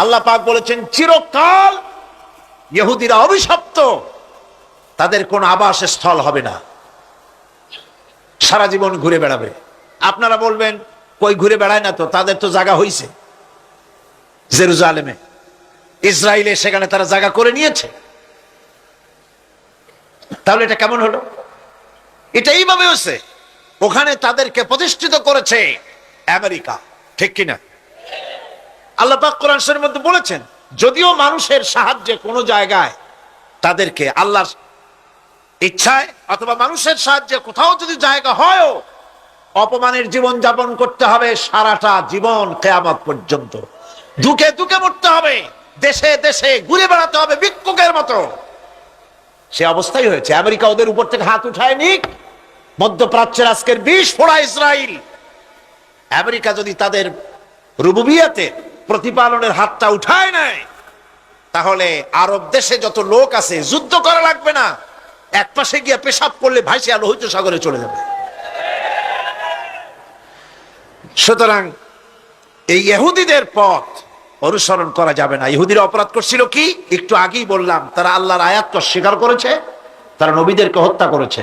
আল্লাহ পাক বলেছেন, চিরকাল ইহুদিরা অভিশপ্ত। তাদের কোন আবাস স্থল হবে না। সারা জীবন ঘুরে বেড়াবে। আপনারা বলবেন, কই ঘুরে বেড়ায় না তো? তাদের তো জায়গা হইছে জেরুজালেমে। ইসরায়েলে সেখানে তারা জায়গা করে নিয়েছে। তাহলে এটা কেমন হলো? এটা এইভাবে হয়েছে ওখানে তাদেরকে প্রতিষ্ঠিত করেছে আমেরিকা। ঠিক কিনা? আল্লাহ পাক কোরআন শরীফের মধ্যে বলেছেন, যদিও মানুষের সাহায্যে কোনো জায়গায় তাদেরকে আল্লাহর ইচ্ছায় অথবা মানুষের সাহায্যে কোথাও যদি জায়গা হয়ও, অপমানের জীবন যাপন করতে হবে সারাটা জীবন কেয়ামত পর্যন্ত। দুকে দুকে মরতে হবে, দেশে দেশে ঘুরে বেড়াতে হবে ভিক্ষুকের মতো। সে অবস্থাই হয়েছে। আমেরিকা ওদের উপর থেকে হাত উঠায় নিক। মধ্যপ্রাচ্যের আজকের বিষ ফোড়া ইসরায়েল আমেরিকা যদি তাদের রুবুবিয়াতে প্রতিপালনের হাতটা উঠায় নাই। তাহলে আরব দেশে যত লোক আছে, যুদ্ধ করা লাগবে না। এক পাশে গিয়ে পেশাব করলে ভাইসে আলো হইতো সাগরে চলে যাবে। সুতরাং এই ইহুদিদের পথ অনুসরণ করা যাবে না। ইহুদিরা অপরাধ করছিল কি? একটু আগেই বললাম, তারা আল্লাহর আয়াত স্বীকার করেছে, তারা নবীদেরকে হত্যা করেছে।